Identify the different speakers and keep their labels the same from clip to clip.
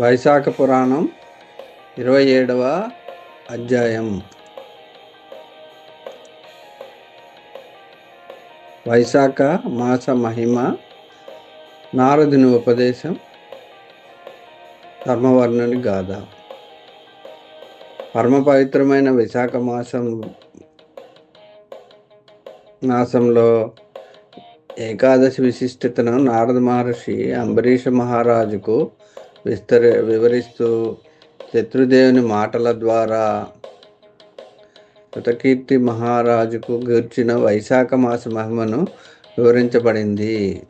Speaker 1: వైశాఖ పురాణం ఇరవై ఏడవ అధ్యాయం. వైశాఖ మాస మహిమ నారదుని ఉపదేశం ధర్మవర్ణుని గాథ. పరమ పవిత్రమైన విశాఖ మాసం మాసంలో ఏకాదశి విశిష్టతను నారద మహర్షి అంబరీష మహారాజుకు విస్తర వివరిస్తూ శత్రుదేవుని మాటల ద్వారా కృతకీర్తి మహారాజుకు గూర్చిన వైశాఖ మాస మహిమను వివరించబడింది.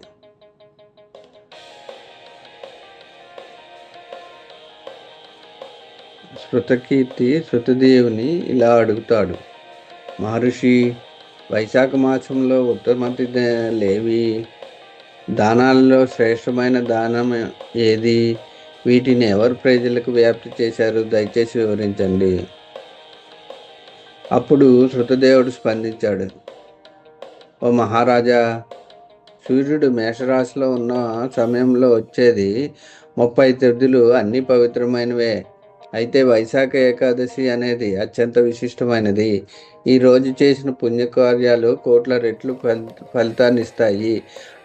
Speaker 1: శృతకీర్తి శృతదేవుని ఇలా అడుగుతాడు. మహర్షి వైశాఖ మాసంలో ఉత్తమతి లేవి. దానాలలో శ్రేష్టమైన దానం ఏది? వీటిని ఎవరు ప్రజలకు వ్యాప్తి చేశారు దయచేసి వివరించండి. అప్పుడు శృతదేవుడు స్పందించాడు. ఓ మహారాజా సూర్యుడు మేషరాశిలో ఉన్న సమయంలో వచ్చేది ముప్పై తిథులు అన్నీ పవిత్రమైనవే. అయితే వైశాఖ ఏకాదశి అనేది అత్యంత విశిష్టమైనది. ఈ రోజు చేసిన పుణ్యకార్యాలు కోట్ల రెట్లు ఫలితాన్ని ఇస్తాయి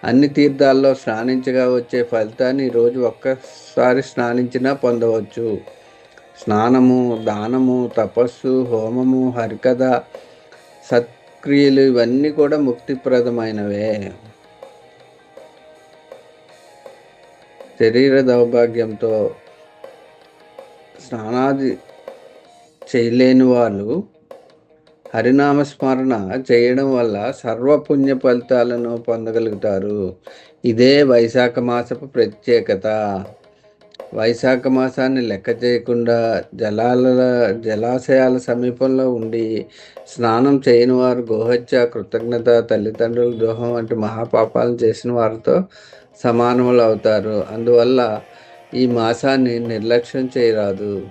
Speaker 1: అన్ని తీర్థాల్లో స్నానించగా వచ్చే ఫలితాన్ని ఈరోజు ఒక్కసారి స్నానించినా పొందవచ్చు. స్నానము దానము తపస్సు హోమము హరికథ సత్క్రియలు ఇవన్నీ కూడా ముక్తిప్రదమైనవే. శరీర దౌర్భాగ్యంతో స్నానాది చేయలేని వాళ్ళు హరినామస్మరణ చేయడం వల్ల సర్వపుణ్య ఫలితాలను పొందగలుగుతారు. ఇదే వైశాఖ మాసపు ప్రత్యేకత. వైశాఖ మాసాన్ని లెక్క చేయకుండా జలాల జలాశయాల సమీపంలో ఉండి స్నానం చేయని వారు గోహత్య కృతజ్ఞత తల్లిదండ్రుల ద్రోహం వంటి మహాపాపాలను చేసిన వారితో సమానములు అవుతారు. అందువల్ల ఈ మాసాన్ని నిర్లక్ష్యం చేయరాదు.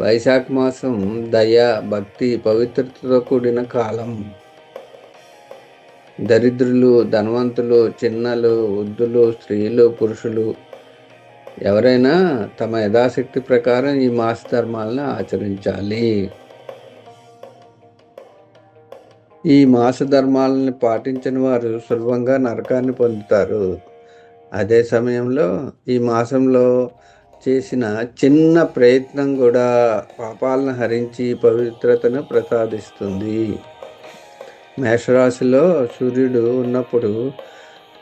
Speaker 1: వైశాఖ మాసం దయ భక్తి పవిత్రతతో కూడిన కాలం. దరిద్రులు ధనవంతులు చిన్నలు వృద్ధులు స్త్రీలు పురుషులు ఎవరైనా తమ యథాశక్తి ప్రకారం ఈ మాస ధర్మాలను ఆచరించాలి. ఈ మాస ధర్మాలను పాటించిన వారు సులభంగా నరకాన్ని పొందుతారు. అదే సమయంలో ఈ మాసంలో చేసిన చిన్న ప్రయత్నం కూడా పాపాలను హరించి పవిత్రతను ప్రసాదిస్తుంది. మేషరాశిలో సూర్యుడు ఉన్నప్పుడు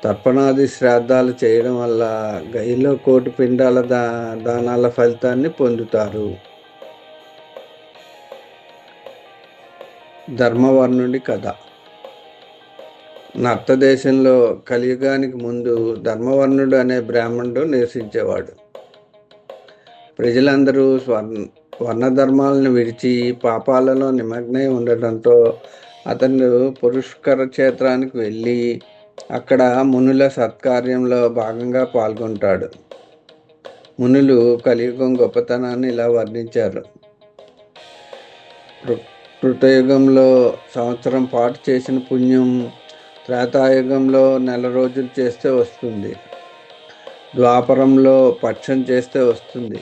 Speaker 1: తర్పణాది శ్రాద్ధాలు చేయడం వల్ల గైలో కోటి పిండాల దా దానాల ఫలితాన్ని పొందుతారు. ధర్మవర్ణుడి కథ. నర్తదేశంలో కలియుగానికి ముందు ధర్మవర్ణుడు అనే బ్రాహ్మణుడు నివసించేవాడు. ప్రజలందరూ స్వర్ణ వర్ణధర్మాలను విడిచి పాపాలలో నిమగ్నై ఉండటంతో అతను పురుష్కర క్షేత్రానికి వెళ్ళి అక్కడ మునుల సత్కార్యంలో భాగంగా పాల్గొంటాడు. మునులు కలియుగం గొప్పతనాన్ని ఇలా వర్ణించారు. కృతయుగంలో సంవత్సరం పాటు చేసిన పుణ్యం త్రేతాయుగంలో నెల రోజులు చేస్తే వస్తుంది. ద్వాపరంలో పక్షం చేస్తే వస్తుంది.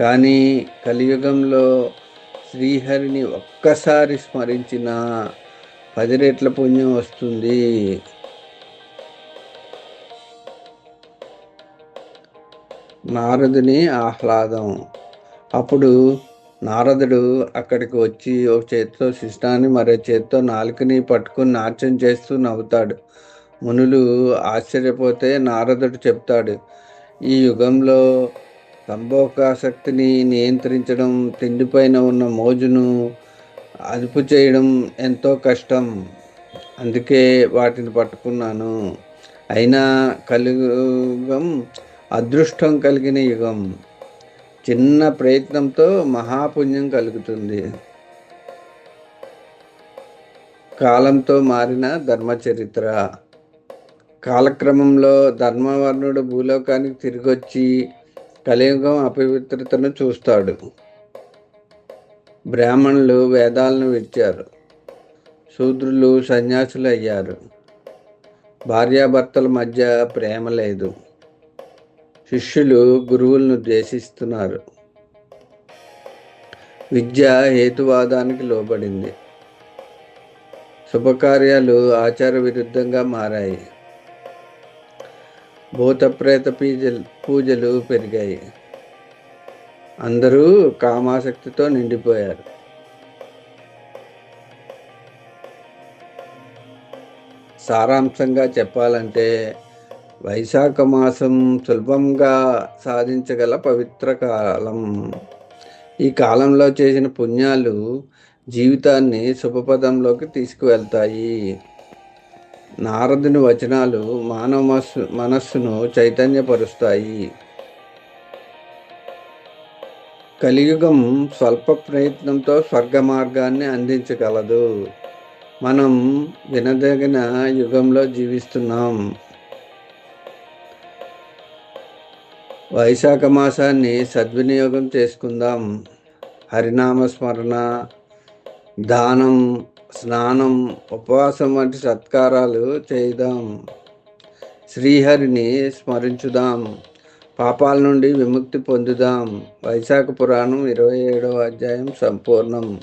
Speaker 1: కానీ కలియుగంలో శ్రీహరిని ఒక్కసారి స్మరించిన పది రెట్ల పుణ్యం వస్తుంది. నారదుని ఆహ్లాదం. అప్పుడు నారదుడు అక్కడికి వచ్చి ఒక చేతితో శిష్టాన్ని మరో చేతితో నాలుకని పట్టుకుని నాట్యం చేస్తూ నవ్వుతాడు. మునులు ఆశ్చర్యపోతే నారదుడు చెప్తాడు ఈ యుగంలో సంభోగాసక్తిని నియంత్రించడం తిండిపైన ఉన్న మోజును అదుపు చేయడం ఎంతో కష్టం. అందుకే వాటిని పట్టుకున్నాను. అయినా కలియుగం అదృష్టం కలిగిన యుగం. చిన్న ప్రయత్నంతో మహాపుణ్యం కలుగుతుంది. కాలంతో మారిన ధర్మచరిత్ర. కాలక్రమంలో ధర్మవర్ణుడు భూలోకానికి తిరిగొచ్చి కలియుగం అపవిత్రతను చూస్తాడు. బ్రాహ్మణులు వేదాలను విడిచారు. శూద్రులు సన్యాసులు అయ్యారు. భార్యాభర్తల మధ్య ప్రేమ లేదు. శిష్యులు గురువులను ద్వేషిస్తున్నారు. విద్య హేతువాదానికి లోబడింది. శుభకార్యాలు ఆచార విరుద్ధంగా మారాయి. భూతప్రేత పూజలు పూజలు పెరిగాయి. అందరూ కామాసక్తితో నిండిపోయారు. సారాంశంగా చెప్పాలంటే వైశాఖ మాసం సులభంగా సాధించగల పవిత్ర కాలం. ఈ కాలంలో చేసిన పుణ్యాలు జీవితాన్ని శుభపదంలోకి తీసుకువెళ్తాయి. నారదుని వచనాలు మానవ మనస్సును చైతన్యపరుస్తాయి. కలియుగం స్వల్ప ప్రయత్నంతో స్వర్గ మార్గాన్ని అందించగలదు. మనం వినదగిన యుగంలో జీవిస్తున్నాం. వైశాఖ మాసాన్ని సద్వినియోగం చేసుకుందాం. హరినామస్మరణ దానం స్నానం ఉపవాసం వంటి సత్కారాలు చేద్దాం శ్రీహరిని స్మరించుదాం. పాపాల నుండి విముక్తి పొందుదాం. వైశాఖ పురాణం ఇరవై ఏడవ అధ్యాయం సంపూర్ణం.